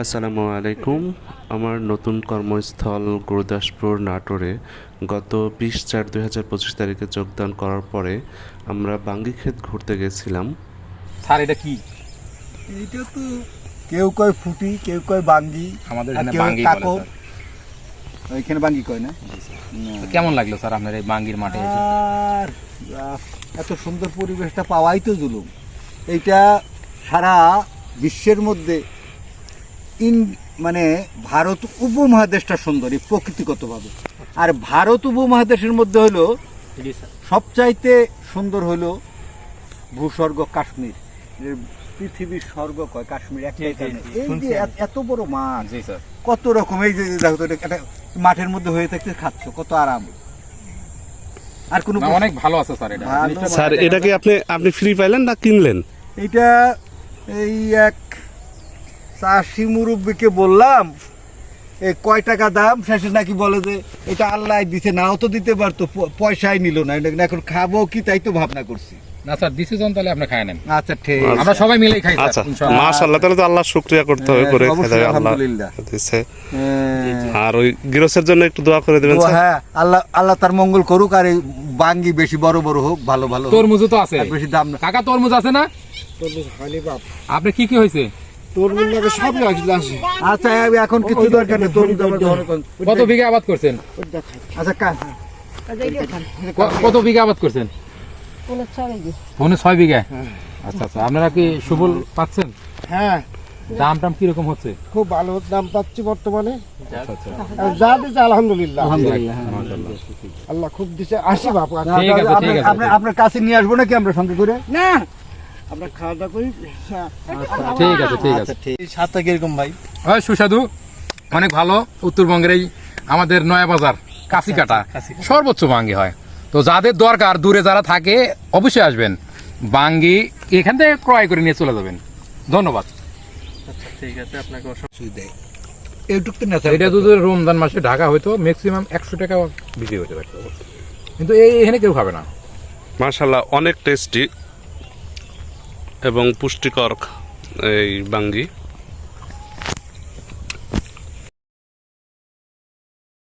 আসসালামু আলাইকুম। আমার নতুন কর্মস্থল গুরুদাসপুর নাটোরে গত বিশ চার দুই হাজার পঁচিশ তারিখে যোগদান করার পরে আমরা বাঙ্গিক্ষেত ঘুরতে গেছিলাম। স্যার এটা কি? এইটা তো কেউ কয় ফুটি কেউ কয় বাঙ্গি আমাদের এখানে বাঙ্গি কাকর। ওইখানে বাঙ্গি কয় না? কেমন লাগল স্যার আপনার এই বাঙ্গির মাঠে আর এত সুন্দর পরিবেশটা পাওয়াই তো জুলুম। এইটা সারা বিশ্বের মধ্যে ইন মানে ভারত উপমহাদেশটা সুন্দর এই প্রকৃতিগতভাবে। আর ভারত উপমহাদেশের মধ্যে হলো সবচাইতে সুন্দর হলো ভূস্বর্গ কাশ্মীর। পৃথিবীর স্বর্গ কয়? কাশ্মীর একটাই এই যে এত- বড় মাছ কত রকম এই যে দেখো তো একটা মাঠের মধ্যে হয়ে থাকতে খাচ্ছ কত আরাম। আর কোনো অনেক ভালো আছে স্যার এটা। স্যার এটা কি আপনি আপনি ফ্রি পাইলেন না কিনলেন? এইটা এই এক চাষি মুরব্বীকে বললাম এই কয় টাকা দাম? শেষে নাকি বলে যে এটা আল্লাহ দিছে নাও তো দিতে পারতো পয়সাই নিল না এখন খাব কি তাই তো ভাবনা করছি। না স্যার ডিসিশন তাহলে আপনি খায় নেন। আচ্ছা ঠিক আমরা সবাই মিলেই খাই আচ্ছা মাশাআল্লাহ তাহলে তো আল্লাহ শুকরিয়া করতে হবে হ্যাঁ, করে আল্লাহ। হ্যাঁ। আর ওই গিরসের জন্য একটু দোয়া করে দেবেন স্যার। হ্যাঁ আল্লাহ আল্লাহ তার মঙ্গল করুক আর এই বাঙ্গি বেশি বড় বড় হোক ভালো ভালো হোক। তরমুজও তো আছে। আর বেশি দাম না। কাকা তরমুজ আছে না? আপনি কি কি আচ্ছা এখন কিছু দরকার নেই তরমুজ আমার ঘরে কোন- কত বিঘা আবাদ করছেন? আচ্ছা কত বিঘা আবাদ করছেন? পৌনে ছয় বিঘা। আচ্ছা আচ্ছা আপনারা কি সুবল পাচ্ছেন? হ্যাঁ। দাম টাম কীরকম হচ্ছে? খুব ভালো দাম পাচ্ছি বর্তমানে। আচ্ছা আচ্ছা। যা দিচ্ছে আলহামদুলিল্লাহ। আলহামদুলিল্লাহ আল্লাহ খুব দিছে। আসি বাপু আসি। ঠিক আছে, আপনার- ঠিক আছে, আপনার- আপনার কাছে নিয়ে আসব নাকি আমরা সঙ্গে করে? না আমরা খাওয়া দাওয়া করি। ঠিক আছে ঠিক আছে। সাতটা কীরকম ভাই? হয় সুস্বাদু অনেক ভালো। উত্তরবঙ্গের এই আমাদের নয়া বাজার কাশিকাটা সর্বোচ্চ বাঙ্গি হয়। তো যাদের দরকার দূরে যারা থাকে অবশ্যই আসবেন। বাঙ্গি এখান থেকে ক্রয় করে নিয়ে চলে যাবেন। ধন্যবাদ। এইটুক তো না এটা যদি রমজান মাসে ঢাকা হয়তো ম্যাক্সিমাম একশো টাকা বিক্রি হতে পারে কিন্তু এই এখানে কেউ খাবে না। মার্শাল্লাহ অনেক টেস্টি এবং পুষ্টিকর এই বাঙ্গি।